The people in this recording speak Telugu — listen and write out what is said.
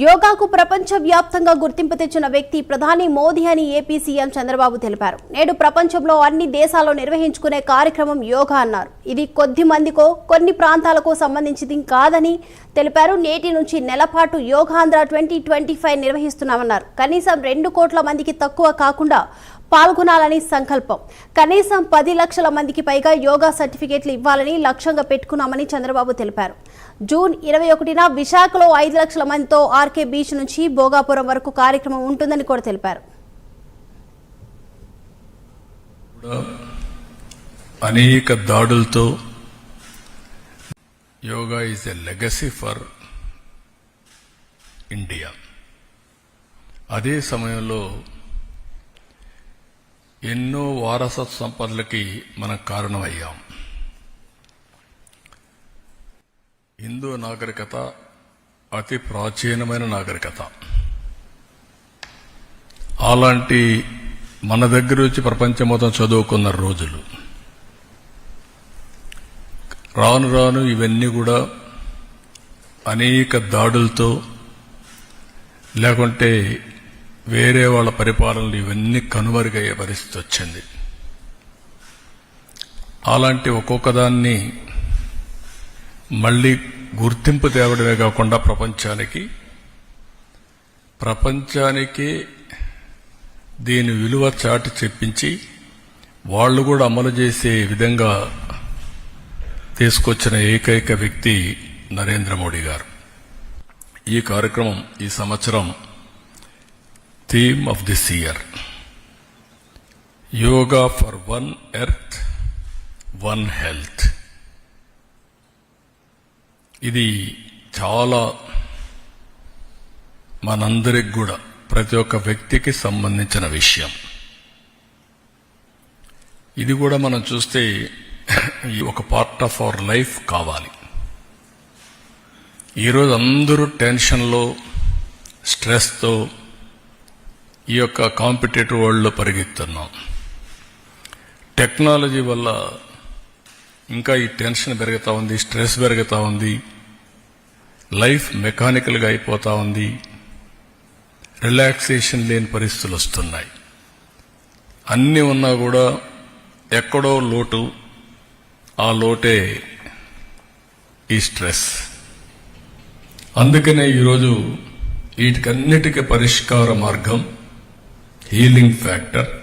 యోగాకు ప్రపంచ వ్యాప్తంగా గుర్తింపు తెచ్చిన వ్యక్తి ప్రధాని మోదీ అని ఏపీ సీఎం చంద్రబాబు తెలిపారు. నేడు ప్రపంచంలో అన్ని దేశాల్లో నిర్వహించుకునే కార్యక్రమం యోగా అన్నారు. ఇది కొద్ది మందికో కొన్ని ప్రాంతాలకో సంబంధించింది కాదని తెలిపారు. నేటి నుంచి నెలపాటు యోగాంధ్ర ట్వంటీ ట్వంటీ ఫైవ్ నిర్వహిస్తున్నామన్నారు. కనీసం రెండు కోట్ల మందికి తక్కువ కాకుండా పాల్గొనాలని సంకల్పం. కనీసం పది లక్షల మందికి పైగా యోగా సర్టిఫికేట్లు ఇవ్వాలని లక్ష్యంగా పెట్టుకున్నామని చంద్రబాబు తెలిపారు. జూన్ ఇరవై ఒకటిన విశాఖలో ఐదు లక్షల మందితో ఆర్కే బీచ్ నుంచి భోగాపురం వరకు కార్యక్రమం ఉంటుందని కూడా తెలిపారు. అనేక దాడులతో yoga is a legacy for India అదే సమయంలో ఎన్నో వారసత్ సంపదలకి మనం కారణమయ్యాం. హిందూ నాగరికత అతి ప్రాచీనమైన నాగరికత. అలాంటి మన దగ్గర వచ్చి ప్రపంచం మొత్తం చదువుకున్న రోజులు. రాను రాను ఇవన్నీ కూడా అనేక దాడులతో లేకుంటే వేరే వాళ్ళ పరిపాలనలు ఇవన్నీ కనుమరుగయ్యే పరిస్థితి వచ్చింది. అలాంటి ఒక్కొక్కదాన్ని మళ్ళీ గుర్తింపు తేవడమే కాకుండా ప్రపంచానికి ప్రపంచానికి దీని విలువ చాటి చెప్పించి వాళ్ళు కూడా అమలు చేసే విధంగా తీసుకొచ్చిన ఏకైక వ్యక్తి నరేంద్ర మోడీ గారు. ఈ కార్యక్రమం ఈ సంవత్సరం theme of this year yoga for one earth one health ఇది చాలా మనందరికి కూడా ప్రతి ఒక్క వ్యక్తికి సంబంధించిన విషయం. ఇది కూడా మనం చూస్తే ఈ ఒక పార్ట్ ఆఫ్ అవర్ లైఫ్ కావాలి. ఈరోజు అందరూ టెన్షన్లో స్ట్రెస్తో ఈ యొక్క కాంపిటేటివ్ వరల్డ్లో పరిగెత్తున్నాం టెక్నాలజీ వల్ల ఇంకా ఈ టెన్షన్ పెరుగుతూ ఉంది స్ట్రెస్ పెరుగుతూ ఉంది లైఫ్ మెకానికల్గా అయిపోతూ ఉంది రిలాక్సేషన్ లేని పరిస్థితులు వస్తున్నాయి. అన్నీ ఉన్నా కూడా ఎక్కడో లోటు ఆ లోటే ఈ స్ట్రెస్. అందుకనే ఈరోజు వీటికన్నిటికీ పరిష్కార మార్గం healing factor.